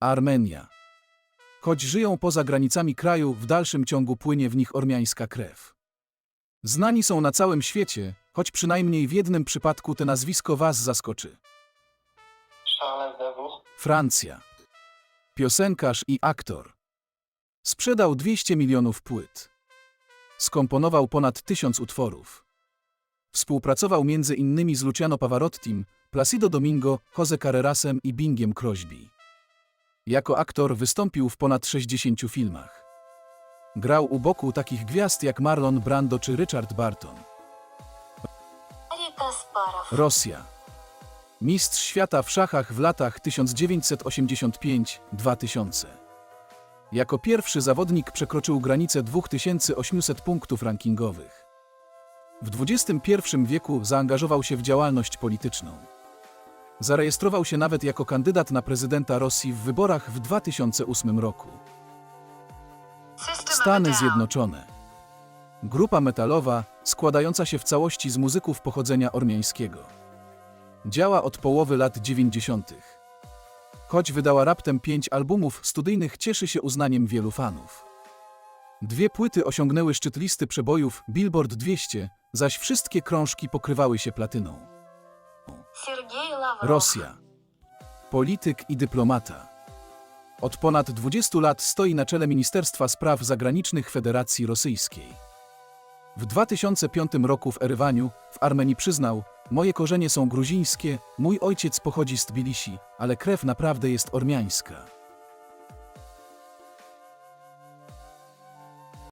Armenia. Choć żyją poza granicami kraju, w dalszym ciągu płynie w nich ormiańska krew. Znani są na całym świecie, choć przynajmniej w jednym przypadku te nazwisko Was zaskoczy. Francja. Piosenkarz i aktor. Sprzedał 200 milionów płyt. Skomponował ponad tysiąc utworów. Współpracował między innymi z Luciano Pavarottim, Placido Domingo, Jose Carrerasem i Bingiem Crosby. Jako aktor wystąpił w ponad 60 filmach. Grał u boku takich gwiazd jak Marlon Brando czy Richard Barton. Rosja. Mistrz świata w szachach w latach 1985-2000. Jako pierwszy zawodnik przekroczył granicę 2800 punktów rankingowych. W XXI wieku zaangażował się w działalność polityczną. Zarejestrował się nawet jako kandydat na prezydenta Rosji w wyborach w 2008 roku. Stany. Zjednoczone. Grupa metalowa składająca się w całości z muzyków pochodzenia ormiańskiego. Działa od połowy lat 90. Choć wydała raptem pięć albumów studyjnych, cieszy się uznaniem wielu fanów. Dwie płyty osiągnęły szczyt listy przebojów Billboard 200, zaś wszystkie krążki pokrywały się platyną. Rosja. Polityk i dyplomata. Od ponad 20 lat stoi na czele Ministerstwa Spraw Zagranicznych Federacji Rosyjskiej. W 2005 roku w Erywaniu, w Armenii przyznał, moje korzenie są gruzińskie, mój ojciec pochodzi z Tbilisi, ale krew naprawdę jest ormiańska.